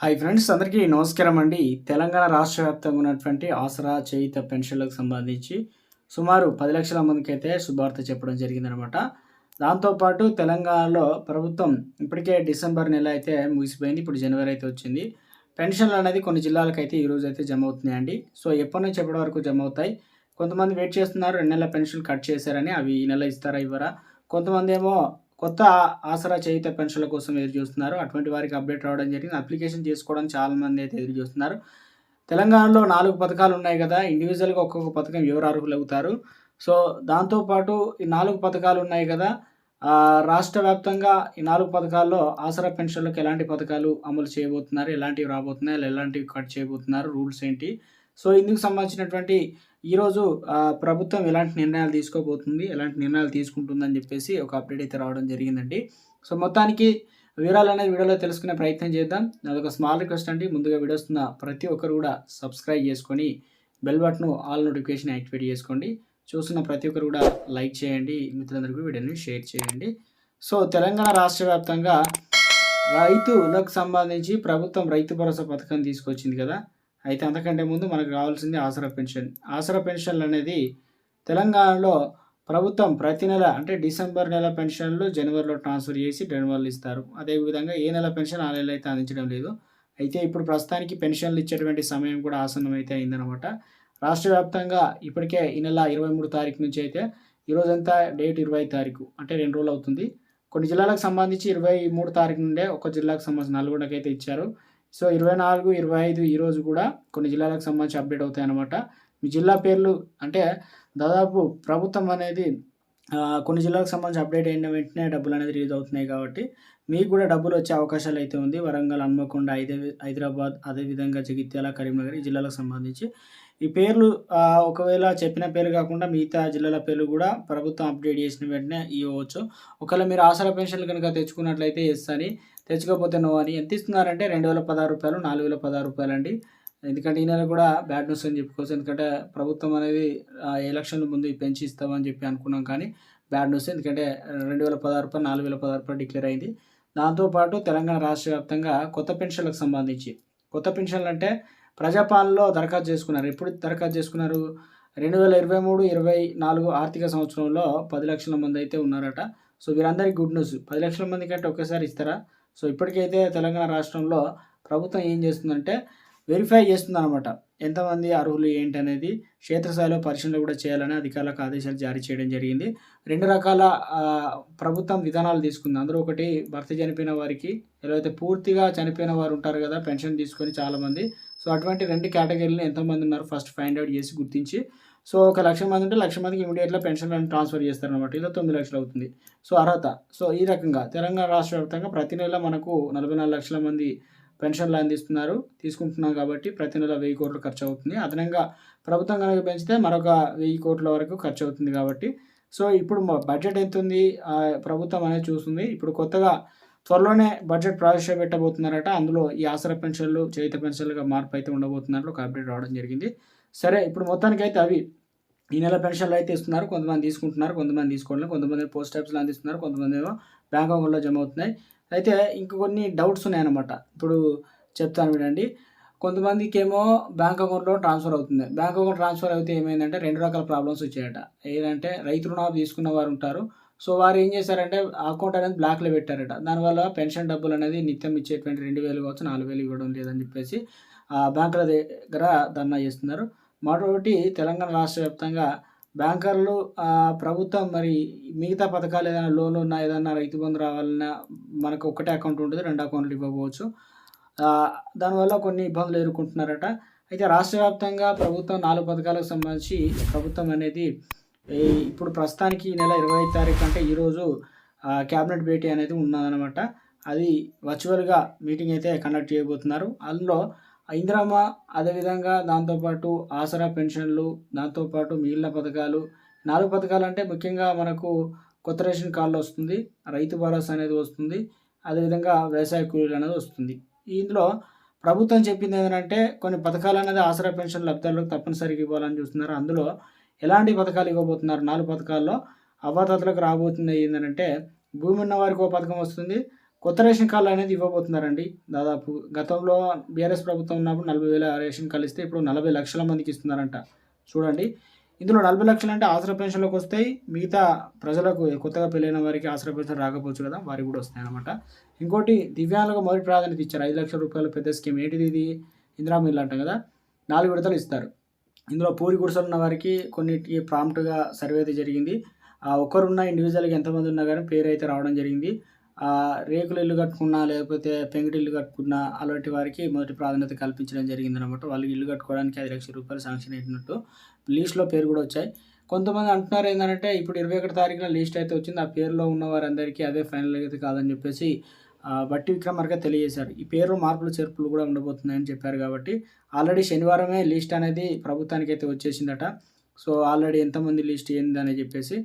Hi friends అందరికీ నమస్కారం అండి. తెలంగాణ రాష్ట్ర వ్యాప్తంగా ఉన్నటువంటి ఆసరా చేయిత పెన్షన్లకు సంబంధించి సుమారు పది లక్షల మందికి అయితే శుభార్త చెప్పడం జరిగిందనమాట. దాంతోపాటు తెలంగాణలో ప్రభుత్వం ఇప్పటికే డిసెంబర్ నెల అయితే ముగిసిపోయింది ఇప్పుడు జనవరి అయితే వచ్చింది. పెన్షన్లు అనేది కొన్ని జిల్లాలకు అయితే ఈరోజు అయితే జమ అవుతున్నాయండి. సో ఎప్పటి నుంచి ఎప్పటి వరకు జమ అవుతాయి? కొంతమంది వెయిట్ చేస్తున్నారు రెండు నెలల పెన్షన్ కట్ చేశారని అవి ఈ నెల ఇస్తారా ఇవ్వరా? కొంతమంది ఏమో కొత్త ఆసరా చేయిత పెన్షన్ల కోసం ఎదురు చూస్తున్నారు. అటువంటి వారికి అప్డేట్ రావడం జరిగింది. అప్లికేషన్ చేసుకోవడం చాలామంది అయితే ఎదురు చూస్తున్నారు. తెలంగాణలో నాలుగు పథకాలు ఉన్నాయి కదా ఇండివిజువల్గా ఒక్కొక్క పథకం ఎవరు అర్హులు అవుతారు సో దాంతోపాటు ఈ నాలుగు పథకాలు ఉన్నాయి కదా రాష్ట్ర వ్యాప్తంగా ఈ నాలుగు పథకాల్లో ఆసరా పెన్షన్లకు ఎలాంటి పథకాలు అమలు చేయబోతున్నారు? ఎలాంటివి రాబోతున్నాయి? ఎలాంటివి కట్ చేయబోతున్నారు? రూల్స్ ఏంటి? సో ఇందుకు సంబంధించినటువంటి ఈరోజు ప్రభుత్వం ఎలాంటి నిర్ణయాలు తీసుకోబోతుంది ఎలాంటి నిర్ణయాలు తీసుకుంటుందని చెప్పేసి ఒక అప్డేట్ అయితే రావడం జరిగిందండి. సో మొత్తానికి వివరాలు అనేది వీడియోలో తెలుసుకునే ప్రయత్నం చేద్దాం. అదొక స్మాల్ రిక్వెస్ట్ అండి. ముందుగా వీడియోస్తున్న ప్రతి ఒక్కరు కూడా సబ్స్క్రైబ్ చేసుకొని bell button all notification activate చేసుకోండి. చూస్తున్న ప్రతి ఒక్కరు కూడా లైక్ చేయండి. మిత్రులందరికీ వీడియోని షేర్ చేయండి. సో తెలంగాణ రాష్ట్ర వ్యాప్తంగా రైతులకు సంబంధించి ప్రభుత్వం రైతు భరోసా పథకం తీసుకొచ్చింది కదా. అయితే అంతకంటే ముందు మనకు కావాల్సింది ఆసరా పెన్షన్. ఆసరా పెన్షన్లు అనేది తెలంగాణలో ప్రభుత్వం ప్రతి నెల అంటే డిసెంబర్ నెల పెన్షన్లు జనవరిలో ట్రాన్స్ఫర్ చేసి జనవరిలో ఇస్తారు. అదేవిధంగా ఏ నెల పెన్షన్ ఆ నెల అయితే అందించడం లేదు. అయితే ఇప్పుడు ప్రస్తుతానికి పెన్షన్లు ఇచ్చేటువంటి సమయం కూడా ఆసన్నం అయితే అయిందనమాట రాష్ట్ర వ్యాప్తంగా ఇప్పటికే ఈ నెల ఇరవై మూడు తారీఖు నుంచి అయితే ఈరోజంతా డేట్ ఇరవై తారీఖు అంటే రెండు రోజులు అవుతుంది. కొన్ని జిల్లాలకు సంబంధించి ఇరవై మూడు తారీఖు నుండే ఒక జిల్లాకు సంబంధించి నల్గొండకైతే అయితే ఇచ్చారు. సో ఇరవై నాలుగు ఇరవై ఐదు ఈరోజు కూడా కొన్ని జిల్లాలకు సంబంధించి అప్డేట్ అవుతాయి అనమాట మీ జిల్లా పేర్లు అంటే దాదాపు ప్రభుత్వం అనేది కొన్ని జిల్లాలకు సంబంధించి అప్డేట్ అయిన వెంటనే డబ్బులు అనేది రిలీజ్ అవుతున్నాయి కాబట్టి మీకు కూడా డబ్బులు వచ్చే అవకాశాలు అయితే ఉంది. వరంగల్ హన్మకొండ ఐదే హైదరాబాద్ అదేవిధంగా జగిత్యాల కరీంనగర్ ఈ జిల్లాలకు సంబంధించి. ఈ పేర్లు ఒకవేళ చెప్పిన పేర్లు కాకుండా మిగతా జిల్లాల పేర్లు కూడా ప్రభుత్వం అప్డేట్ చేసిన వెంటనే ఇవ్వచ్చు ఒకవేళ మీరు ఆసరా పెన్షన్లు కనుక తెచ్చుకున్నట్లయితే ఎస్ అని తెచ్చుకోకపోతే నో అని. ఎంత ఇస్తున్నారంటే రెండు వేల పదహారు రూపాయలు నాలుగు వేల పదహారు రూపాయలు అండి ఎందుకంటే ఈ నెల కూడా బ్యాడ్ న్యూస్ అని చెప్పుకోవచ్చు. ఎందుకంటే ప్రభుత్వం అనేది ఎలక్షన్ ముందు పెంచి ఇస్తామని చెప్పి అనుకున్నాం కానీ బ్యాడ్ న్యూస్ ఎందుకంటే రెండు వేల పదహారు రూపాయలు నాలుగు వేల పదహారు రూపాయలు డిక్లేర్ అయింది. దాంతోపాటు తెలంగాణ రాష్ట్ర వ్యాప్తంగా కొత్త పెన్షన్లకు సంబంధించి కొత్త పెన్షన్లు అంటే ప్రజాపాలనలో దరఖాస్తు చేసుకున్నారు. ఎప్పుడు దరఖాస్తు చేసుకున్నారు? రెండు వేల ఇరవై మూడు ఇరవై నాలుగు ఆర్థిక సంవత్సరంలో పది లక్షల మంది అయితే ఉన్నారట. సో వీరందరికీ గుడ్ న్యూస్ పది లక్షల మంది కంటే ఒకేసారి ఇస్తారా? సో ఇప్పటికైతే తెలంగాణ రాష్ట్రంలో ప్రభుత్వం ఏం చేస్తుందంటే వెరిఫై చేస్తుంది అనమాట ఎంతమంది అర్హులు ఏంటి అనేది క్షేత్రస్థాయిలో పరిశీలన కూడా చేయాలని అధికారులకు ఆదేశాలు జారీ చేయడం జరిగింది. రెండు రకాల ప్రభుత్వం విధానాలు తీసుకుంది. అందులో ఒకటి భర్త చనిపోయిన వారికి ఎలాగైతే అయితే పూర్తిగా చనిపోయిన వారు ఉంటారు కదా పెన్షన్ తీసుకొని చాలామంది. సో అటువంటి రెండు కేటగిరీలు ఎంతమంది ఉన్నారు ఫస్ట్ ఫైండ్ అవుట్ చేసి గుర్తించి సో ఒక లక్ష మంది ఉంటే లక్ష మందికి ఇమీడియట్గా పెన్షన్ ట్రాన్స్ఫర్ చేస్తారనమాట ఇలా తొమ్మిది లక్షలు అవుతుంది. సో అర్హత. సో ఈ రకంగా తెలంగాణ రాష్ట్ర వ్యాప్తంగా ప్రతి నెల మనకు నలభై నాలుగు లక్షల మంది పెన్షన్లు అందిస్తున్నారు తీసుకుంటున్నాం కాబట్టి ప్రతి నెల వెయ్యి కోట్లు ఖర్చు అవుతుంది. అదనంగా ప్రభుత్వం కనుక పెంచితే మరొక వెయ్యి కోట్ల వరకు ఖర్చు అవుతుంది కాబట్టి. సో ఇప్పుడు బడ్జెట్ ఎంత ఉంది ప్రభుత్వం అనేది చూస్తుంది. ఇప్పుడు కొత్తగా త్వరలోనే బడ్జెట్ ప్రవేశపెట్టబోతున్నారట అందులో ఈ ఆసరా పెన్షన్లు చేత పెన్షన్లుగా మార్పు అయితే ఉండబోతున్నట్లు ఒక అప్డేట్ రావడం జరిగింది. సరే ఇప్పుడు మొత్తానికి అయితే అవి ఈ నెల పెన్షన్లు అయితే ఇస్తున్నారు కొంతమంది తీసుకుంటున్నారు కొంతమంది తీసుకోవడం కొంతమంది పోస్ట్ ఆఫీస్లో అందిస్తున్నారు కొంతమంది ఏమో బ్యాంక్ అకౌంట్లో జమ అవుతున్నాయి. అయితే ఇంక కొన్ని డౌట్స్ ఉన్నాయన్నమాట. ఇప్పుడు చెప్తాను వినండి. కొంతమందికి ఏమో బ్యాంక్ అకౌంట్లో ట్రాన్స్ఫర్ అవుతుంది. బ్యాంక్ అకౌంట్ ట్రాన్స్ఫర్ అయితే ఏమైందంటే రెండు రకాల ప్రాబ్లమ్స్ వచ్చాయట. ఏంటంటే రైతు రుణాలు తీసుకున్న వారు ఉంటారు. సో వారు ఏం చేశారంటే అకౌంట్ అనేది బ్లాక్లో పెట్టారట. దానివల్ల పెన్షన్ డబ్బులు అనేది నిత్యం ఇచ్చేటువంటి రెండు వేలు కావచ్చు నాలుగు వేలు ఇవ్వడం లేదని చెప్పేసి ఆ బ్యాంకుల దగ్గర ధర్నా చేస్తున్నారు. మరొకటి తెలంగాణ రాష్ట్ర వ్యాప్తంగా బ్యాంకర్లు ప్రభుత్వం మరి మిగతా పథకాలు ఏదైనా లోన్లు ఉన్నా ఏదైనా రైతు బంధు రావాలన్నా మనకు ఒకటే అకౌంట్ ఉంటుంది రెండు అకౌంట్లు ఇవ్వకపోవచ్చు. దానివల్ల కొన్ని ఇబ్బందులు ఎదుర్కొంటున్నారట. అయితే రాష్ట్ర వ్యాప్తంగా ప్రభుత్వం నాలుగు పథకాలకు సంబంధించి ప్రభుత్వం అనేది ఇప్పుడు ప్రస్తుతానికి ఈ నెల ఇరవై ఐదు తారీఖు అంటే ఈరోజు క్యాబినెట్ భేటీ అనేది ఉన్నదనమాట అది వర్చువల్గా మీటింగ్ అయితే కండక్ట్ చేయబోతున్నారు. అందులో ఇందిరమ్మ అదేవిధంగా దాంతోపాటు ఆసరా పెన్షన్లు దాంతోపాటు మిగిలిన పథకాలు. నాలుగు పథకాలు అంటే ముఖ్యంగా మనకు కొత్త రేషన్ కార్డులు వస్తుంది రైతు భరోసా అనేది వస్తుంది అదేవిధంగా వ్యవసాయ కూలీలు అనేది వస్తుంది. ఇందులో ప్రభుత్వం చెప్పింది ఏంటంటే కొన్ని పథకాలు అనేది ఆసరా పెన్షన్ లబ్ధిదారులకు తప్పనిసరిగా ఇవ్వాలని చూస్తున్నారు. అందులో ఎలాంటి పథకాలు ఇవ్వబోతున్నారు? నాలుగు పథకాల్లో అవ్వాతాతలకు రాబోతుంది ఏంటంటే భూమి ఉన్న వారికి ఒక పథకం వస్తుంది కొత్త రేషన్ కార్డులు అనేది ఇవ్వబోతున్నారండి. దాదాపు గతంలో బీఆర్ఎస్ ప్రభుత్వం ఉన్నప్పుడు నలభై వేల రేషన్ కార్డు ఇస్తే ఇప్పుడు నలభై లక్షల మందికి ఇస్తున్నారంట. చూడండి. ఇందులో నలభై లక్షలు అంటే ఆసరా పెన్షన్లోకి వస్తాయి. మిగతా ప్రజలకు కొత్తగా పెళ్ళైన వారికి ఆసరా పెన్షన్ రాకపోవచ్చు కదా వారికి కూడా వస్తాయి అనమాట ఇంకోటి దివ్యాంగులకు మొదటి ప్రాధాన్యత ఇచ్చారు. ఐదు లక్షల రూపాయల పెద్ద స్కీమ్ ఏంటిది ఇది? ఇందిరా అంట కదా. నాలుగు విడతలు ఇస్తారు. ఇందులో పూరి గుడిసెలు ఉన్న వారికి కొన్నిటికి ప్రాంప్ట్గా సర్వే అయితే జరిగింది. ఆ ఒక్కరున్న ఇండివిజువల్గా ఎంతమంది ఉన్నా కానీ పేరు అయితే రావడం జరిగింది. రేకులు ఇల్లు కట్టుకున్నా లేకపోతే పెంకుటి ఇల్లు కట్టుకున్నా అలాంటి వారికి మొదటి ప్రాధాన్యత కల్పించడం జరిగింది అనమాట వాళ్ళకి ఇల్లు కట్టుకోవడానికి ఐదు లక్షల రూపాయలు శాంక్షన్ అయినట్టు లీస్ట్లో పేరు కూడా వచ్చాయి. కొంతమంది అంటున్నారు ఏంటంటే ఇప్పుడు ఇరవై ఒకటి తారీఖున లీస్ట్ అయితే వచ్చింది. ఆ పేరులో ఉన్న వారందరికీ అదే ఫైనల్ అయితే కాదని చెప్పేసి బట్టి విక్రమార్క తెలియజేశారు. ఈ పేరు మార్పులు చేర్పులు కూడా ఉండబోతున్నాయని చెప్పారు కాబట్టి ఆల్రెడీ శనివారమే లిస్ట్ అనేది ప్రభుత్వానికి అయితే వచ్చేసిందట. సో ఆల్రెడీ ఎంతమంది లిస్ట్ ఏంది అని చెప్పేసి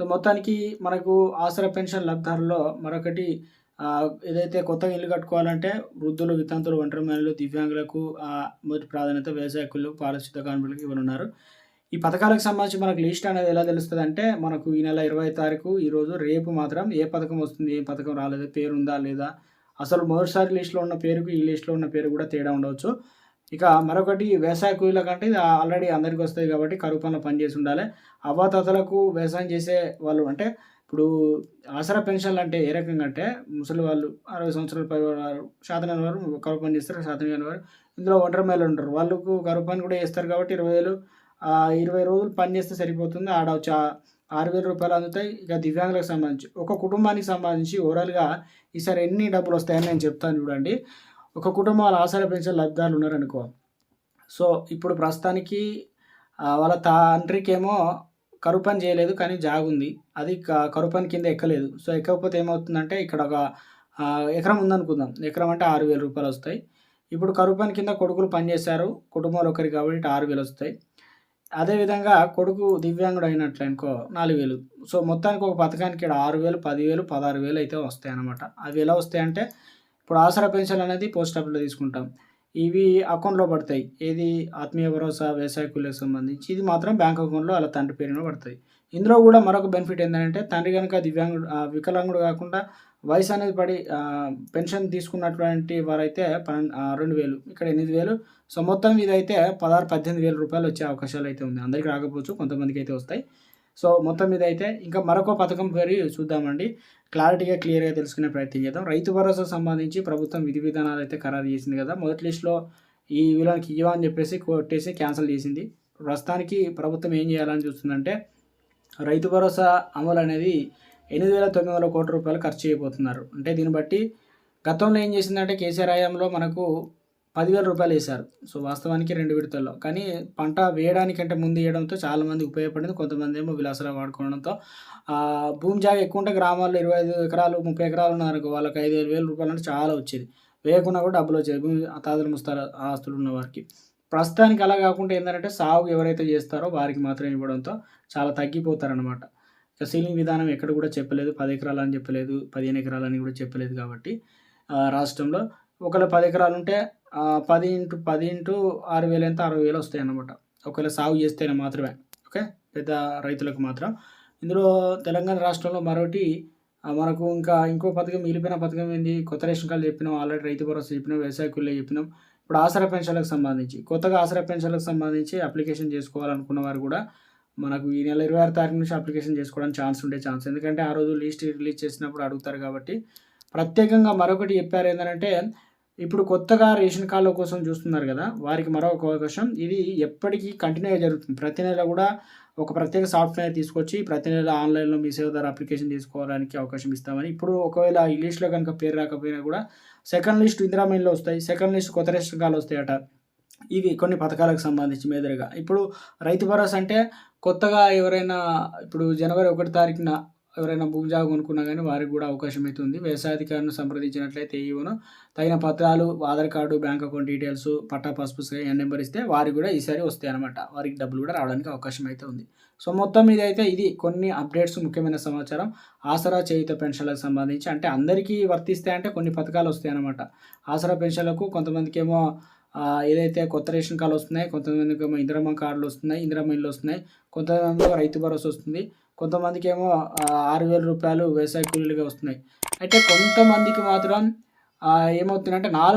సో మొత్తానికి మనకు ఆసరా పెన్షన్ లబ్ధారులో మరొకటి ఏదైతే కొత్తగా ఇల్లు కట్టుకోవాలంటే వృద్ధులు వితంతులు ఒంటరి మహిళలు దివ్యాంగులకు మొదటి ప్రాధాన్యత వ్యవసాయకులు పారిశుద్ధ కార్మికులకు ఇవ్వనున్నారు. ఈ పథకాలకు సంబంధించి మనకు లిస్ట్ అనేది ఎలా తెలుస్తుంది అంటే మనకు ఈ నెల ఇరవై తారీఖు ఈరోజు రేపు మాత్రం ఏ పథకం వస్తుంది ఏ పథకం రాలేదు పేరు ఉందా లేదా అసలు మొదటిసారి లిస్టులో ఉన్న పేరుకు ఈ లిస్టులో ఉన్న పేరు కూడా తేడా ఉండవచ్చు. ఇక మరొకటి వ్యవసాయ కూలీల కంటే ఇది ఆల్రెడీ అందరికీ వస్తాయి కాబట్టి కరువు పనులు పనిచేసి ఉండాలి. అవ్వాతాతలకు వ్యవసాయం చేసే వాళ్ళు అంటే ఇప్పుడు ఆసరా పెన్షన్లు అంటే ఏ రకంగా అంటే ముసలి వాళ్ళు అరవై సంవత్సరాల పై వారు శాతం వారు కరువు పని చేస్తారు శాతం అయిన వారు. ఇందులో ఒంటరి మహిళలు ఉంటారు వాళ్ళకు కరువు పని కూడా చేస్తారు కాబట్టి ఇరవై వేలు ఇరవై రోజులు పని చేస్తే సరిపోతుంది. ఆడ వచ్చి ఆరు వేల రూపాయలు అందుతాయి. ఇక దివ్యాంగులకు సంబంధించి ఒక కుటుంబానికి సంబంధించి ఓవరాల్గా ఈసారి ఎన్ని డబ్బులు వస్తాయని నేను చెప్తాను చూడండి. ఒక కుటుంబాల ఆసరా పెన్షన్ లబ్ధిదారులు ఉన్నారనుకో. సో ఇప్పుడు ప్రస్తుతానికి వాళ్ళ తండ్రికి ఏమో కరువు పని చేయలేదు కానీ జాగుంది. ఉంది అది క- కరువు పని కింద ఎక్కలేదు. సో ఎక్కకపోతే ఏమవుతుందంటే ఇక్కడ ఒక ఎకరం ఉందనుకుందాం. ఎకరం అంటే ఆరు వేల రూపాయలు వస్తాయి. ఇప్పుడు కరువు పని కింద కొడుకులు పనిచేశారు కుటుంబంలో ఒకరికి కాబట్టి ఆరు వేలు వస్తాయి. అదేవిధంగా కొడుకు దివ్యాంగుడు అయినట్లు అనుకో నాలుగు వేలు. సో మొత్తానికి ఒక పథకానికి ఇక్కడ ఆరు వేలు పదివేలు పదహారు వేలు అయితే వస్తాయి అన్నమాట అవి ఎలా వస్తాయంటే ఇప్పుడు ఆసరా పెన్షన్ అనేది పోస్ట్ ఆఫీస్లో తీసుకుంటాం. ఇవి అకౌంట్లో పడతాయి. ఏది ఆత్మీయ భరోసా వ్యవసాయ కూలీకి సంబంధించి ఇది మాత్రం బ్యాంక్ అకౌంట్లో అలా తండ్రి పేరున పడతాయి. ఇందులో కూడా మరొక బెనిఫిట్ ఏంటంటే తండ్రి కనుక దివ్యాంగుడు వికలాంగుడు కాకుండా వయసు అనేది పడి పెన్షన్ తీసుకున్నటువంటి వారైతే పన్నెండు రెండు వేలు ఇక్కడ ఎనిమిది వేలు. సో మొత్తం ఇదైతే పదహారు పద్దెనిమిది వేల రూపాయలు వచ్చే అవకాశాలు అయితే ఉంది అందరికీ రాకపోవచ్చు కొంతమందికి అయితే వస్తాయి. సో మొత్తం మీద అయితే ఇంకా మరొక పథకం పేరు చూద్దామండి. క్లారిటీగా క్లియర్గా తెలుసుకునే ప్రయత్నం చేద్దాం. రైతు భరోసా సంబంధించి ప్రభుత్వం విధి విధానాలు అయితే ఖరారు చేసింది కదా. మొదటి లిస్టులో ఈ విలువకి ఇవ్వ అని చెప్పేసి కొట్టేసి క్యాన్సిల్ చేసింది. ప్రస్తుతానికి ప్రభుత్వం ఏం చేయాలని చూస్తుందంటే రైతు భరోసా అమలు అనేది ఎనిమిది వేల తొమ్మిది వందల కోట్ల రూపాయలు ఖర్చు చేయబోతున్నారు. అంటే దీన్ని బట్టి గతంలో ఏం చేసిందంటే కేసీఆర్ హయాంలో మనకు పదివేల రూపాయలు వేశారు. సో వాస్తవానికి రెండు విడతల్లో. కానీ పంట వేయడానికంటే ముందు వేయడంతో చాలామంది ఉపయోగపడింది. కొంతమంది ఏమో విలాసరా వాడుకోవడంతో. భూమి జాగా ఎక్కువ ఉంటే గ్రామాల్లో ఇరవై ఐదు ఎకరాలు ముప్పై ఎకరాలు ఉన్నారు వాళ్ళకి ఐదు వేల రూపాయలు అంటే చాలా వచ్చేది. వేయకుండా కూడా డబ్బులు వచ్చేది. భూమి తాతలు ముస్తార ఆస్తులు ఉన్న వారికి. ప్రస్తుతానికి అలా కాకుండా ఏంటంటే సాగు ఎవరైతే చేస్తారో వారికి మాత్రమే ఇవ్వడంతో చాలా తగ్గిపోతారనమాట ఇక సీలింగ్ విధానం ఎక్కడ కూడా చెప్పలేదు. పది ఎకరాలు అని చెప్పలేదు. పదిహేను ఎకరాలు అని కూడా చెప్పలేదు కాబట్టి ఆ, రాష్ట్రంలో ఒకవేళ పది ఎకరాలు ఉంటే పది ఇంటూ పది ఇంటూ ఆరు వేలు ఎంత? అరవై వేలు వస్తాయి అన్నమాట ఒకవేళ సాగు చేస్తేనే మాత్రమే ఓకే? పెద్ద రైతులకు మాత్రం. ఇందులో తెలంగాణ రాష్ట్రంలో మరొకటి మనకు ఇంకా ఇంకో పథకం మిగిలిపోయిన పథకం ఏంది? కొత్త రేషన్ కార్డు చెప్పినాం ఆల్రెడీ రైతు భరోసా చెప్పినాం వ్యవసాయ కూలీలు చెప్పినాం. ఇప్పుడు ఆసరా పెన్షన్లకు సంబంధించి కొత్తగా ఆసరా పెన్షన్లకు సంబంధించి అప్లికేషన్ చేసుకోవాలనుకున్న వారు కూడా మనకు ఈ నెల ఇరవై ఆరు తారీఖు నుంచి అప్లికేషన్ చేసుకోవడానికి ఛాన్స్ ఉండే ఛాన్స్. ఎందుకంటే ఆ రోజు లిస్ట్ రిలీజ్ చేసినప్పుడు అడుగుతారు కాబట్టి ప్రత్యేకంగా మరొకటి చెప్పారు ఏంటంటే ఇప్పుడు కొత్తగా రేషన్ కార్డుల కోసం చూస్తున్నారు కదా వారికి మరొక అవకాశం. ఇది ఎప్పటికీ కంటిన్యూగా జరుగుతుంది. ప్రతి నెల కూడా ఒక ప్రత్యేక సాఫ్ట్వేర్ తీసుకొచ్చి ప్రతి నెల ఆన్లైన్లో మీ సేవ ద్వారా అప్లికేషన్ తీసుకోవడానికి అవకాశం ఇస్తామని. ఇప్పుడు ఒకవేళ ఈ లిస్ట్లో కనుక పేరు రాకపోయినా కూడా సెకండ్ లిస్ట్ ఇందిరా వస్తాయి. సెకండ్ లిస్ట్ కొత్త రేషన్ కార్డులు వస్తాయట. ఇవి కొన్ని పథకాలకు సంబంధించి మేదరగా. ఇప్పుడు రైతు భరోసా అంటే కొత్తగా ఎవరైనా ఇప్పుడు జనవరి ఒకటి తారీఖున ఎవరైనా భూమి జాగు కొనుక్కున్నా కానీ వారికి కూడా అవకాశం అయితే ఉంది వ్యవసాయాధికారిని సంప్రదించినట్లయితే ఈవోను తగిన పత్రాలు Aadhaar card bank account details patta pass పుస్తకం నెంబర్ ఇస్తే వారికి కూడా ఈసారి వస్తాయి అనమాట వారికి డబ్బులు కూడా రావడానికి అవకాశం అయితే ఉంది. సో మొత్తం మీద అయితే ఇది కొన్ని అప్డేట్స్ ముఖ్యమైన సమాచారం. ఆసరా చేయుత పెన్షన్లకు సంబంధించి అంటే అందరికీ వర్తిస్తాయంటే కొన్ని పథకాలు వస్తాయి అనమాట ఆసరా పెన్షన్లకు కొంతమందికి ఏమో ఏదైతే కొత్త రేషన్ కార్డులు వస్తున్నాయి కొంతమందికి ఏమో ఇందిరమ్మ కార్డులు వస్తున్నాయి ఇందిరమ్మ ఇల్లు వస్తున్నాయి కొంతమంది రైతు భరోసా వస్తుంది. కొంతమందికి ఏమో ఆరు వేల రూపాయలు వ్యవసాయ కూలీలుగా వస్తున్నాయి. అయితే కొంతమందికి మాత్రం ఏమవుతుందంటే నాలుగు